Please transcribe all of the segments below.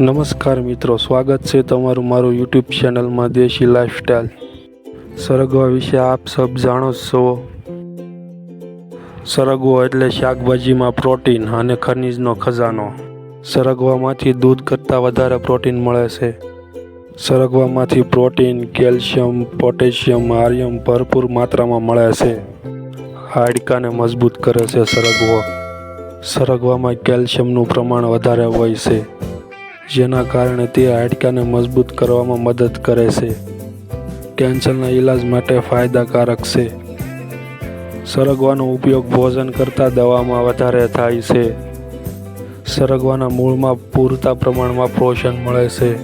નમસ્કાર મિત્રો, સ્વાગત છે તમારું મારું યુટ્યુબ ચેનલમાં દેશી લાઇફસ્ટાઈલ સરગવા વિશે આપ સબ જાણો છો. સરગવો એટલે શાકભાજીમાં પ્રોટીન અને ખનિજનો ખજાનો. સરગવામાંથી દૂધ કરતાં વધારે પ્રોટીન મળે છે. સરગવામાંથી પ્રોટીન કેલ્શિયમ પોટેશિયમ આર્યમ ભરપૂર માત્રામાં મળે છે. હાડકાને મજબૂત કરે છે સરગવો. સરગવામાં કેલ્શિયમનું પ્રમાણ વધારે હોય છે. જેના કારણે તે હાડકાને મજબૂત કરવામાં મદદ કરે છે. કેન્સરના ઈલાજ માટે ફાયદાકારક છે. સરગવાનો ઉપયોગ ભોજન કરતાં દવામાં વધારે થાય છે. સરગવાના મૂળમાં પૂરતા પ્રમાણમાં પોષણ મળે છે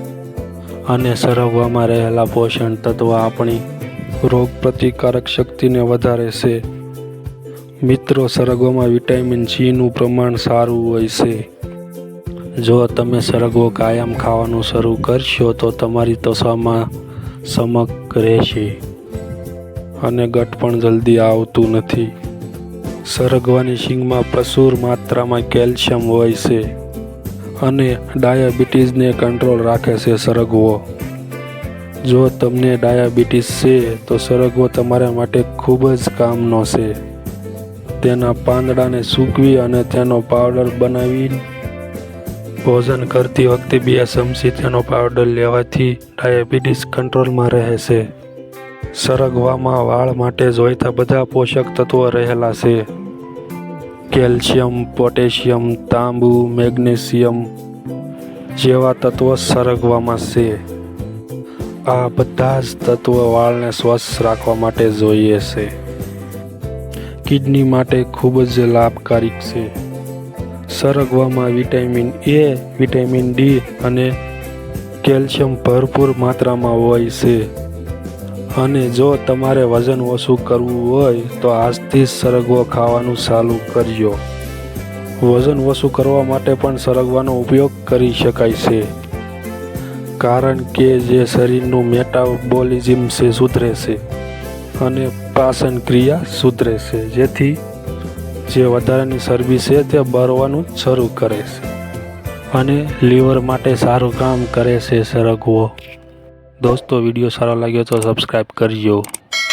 અને સરગવામાં રહેલા પોષણ તત્વ આપણી રોગ પ્રતિકારક શક્તિને વધારે છે. મિત્રો, સરગવામાં વિટામિન સીનું પ્રમાણ સારું હોય છે. જો તમે સરગવો કાયમ ખાવાનું શરૂ કરશો, તો તમારી ત્વચામાં સમક રહેશે અને ગટ પણ જલ્દી આવતું નથી. સરગવાની શીંગમાં પ્રચુર માત્રામાં કેલ્શિયમ હોય છે અને ડાયાબિટીસને કંટ્રોલ રાખે છે સરગવો. જો તમને ડાયાબિટીસ છે, તો સરગવો તમારા માટે ખૂબ જ કામનો છે. તેના પાંદડાને સૂકવી અને તેનો પાવડર બનાવી ભોજન કરતી વખતે બે ચમચી તેનો પાવડર લેવાથી ડાયાબિટીસ કંટ્રોલમાં રહે છે. સરગવામાં વાળ માટે જોઈતા બધા પોષક તત્વો રહેલા છે. કેલ્શિયમ, પોટેશિયમ, તાંબુ, મેગ્નેશિયમ જેવા તત્વો સરગવામાં છે. આ બધા જ તત્વો વાળને સ્વસ્થ રાખવા માટે જોઈએ છે. કિડની માટે ખૂબ જ લાભકારી છે. સરગવામાં વિટામિન એ, વિટામિન ડી અને કેલ્શિયમ ભરપૂર માત્રામાં હોય છે. અને જો તમારે વજન ઓછું કરવું હોય, તો આજથી સરગવો ખાવાનું ચાલુ કરજો વજન ઓછું કરવા માટે પણ સરગવાનો ઉપયોગ કરી શકાય છે. કારણ કે જે શરીરનું મેટાબોલિઝમ છે, સુધરે છે. અને પાચન ક્રિયા સુધરે છે. જેથી જે વધારાની ચરબી છે તે બરવાનું શરૂ કરે છે. અને લીવર માટે સારું કામ કરે છે સરગવો. દોસ્તો, વીડિયો સારો લાગ્યો તો સબસ્ક્રાઈબ કરજો.